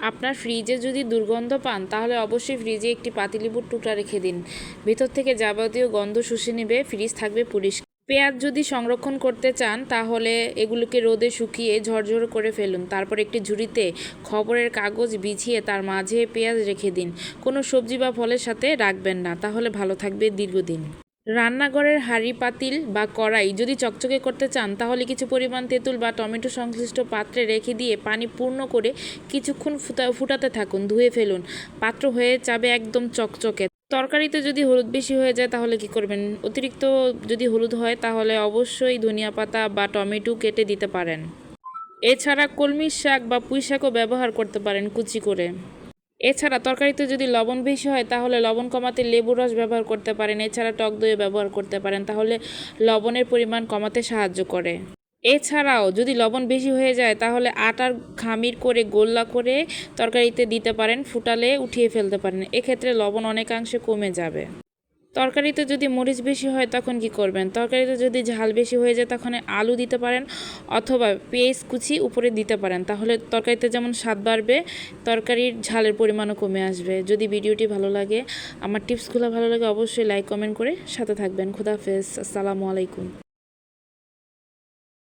আপনার ফ্রিজে যদি দুর্গন্ধ পান, তাহলে অবশ্যই ফ্রিজে একটি পাতিলেবুর টুকরা রেখে দিন। ভিতর থেকে যাবতীয় গন্ধ শুষে নেবে, ফ্রিজ থাকবে পরিষ্কার। পেঁয়াজ যদি সংরক্ষণ করতে চান, তাহলে এগুলোকে রোদে শুকিয়ে ঝরঝর করে ফেলুন। তারপর একটি ঝুড়িতে খবরের কাগজ বিছিয়ে তার মাঝে পেঁয়াজ রেখে দিন। কোনো সবজি বা ফলের সাথে রাখবেন না। তাহলে ভালো থাকবে দীর্ঘদিন। রান্নাঘরের হাঁড়ি পাতিল বা কড়াই যদি চকচকে করতে চান, তাহলে কিছু পরিমাণ তেঁতুল বা টমেটো সংশ্লিষ্ট পাত্রে রেখে দিয়ে পানি পূর্ণ করে কিছুক্ষণ ফুটা ফুটাতে থাকুন, ধুয়ে ফেলুন। পাত্র হয়ে যাবে একদম চকচকে। তরকারিতে যদি হলুদ বেশি হয়ে যায়, তাহলে কি করবেন? অতিরিক্ত যদি হলুদ হয়, তাহলে অবশ্যই ধনিয়া পাতা বা টমেটো কেটে দিতে পারেন। এছাড়া কলমির শাক বা পুঁই শাকও ব্যবহার করতে পারেন কুচি করে। এছাড়া তরকারিতে যদি লবণ বেশি হয়, তাহলে লবণ কমাতে লেবুর রস ব্যবহার করতে পারেন। এছাড়া টক দইও ব্যবহার করতে পারেন। তাহলে লবণের পরিমাণ কমাতে সাহায্য করে। এছাড়াও যদি লবণ বেশি হয়ে যায়, তাহলে আটার খামির করে গোল্লা করে তরকারিতে দিতে পারেন। ফুটালে উঠিয়ে ফেলতে পারেন। এক্ষেত্রে লবণ অনেকাংশে কমে যাবে। তরকারিতে যদি মরিচ বেশি হয় তখন কি করবেন? তরকারিতে যদি ঝাল বেশি হয়ে যায় তখন আলু দিতে পারেন অথবা পেঁয়াজ কুচি উপরে দিতে পারেন। তাহলে তরকারিতে যেমন স্বাদ বাড়বে, তরকারির ঝালের পরিমাণও কমে আসবে। যদি ভিডিওটি ভালো লাগে, আমার টিপসগুলো ভালো লাগে অবশ্যই লাইক, কমেন্ট করে সাথে থাকবেন। খুদাফেজ আসসালামু আলাইকুম।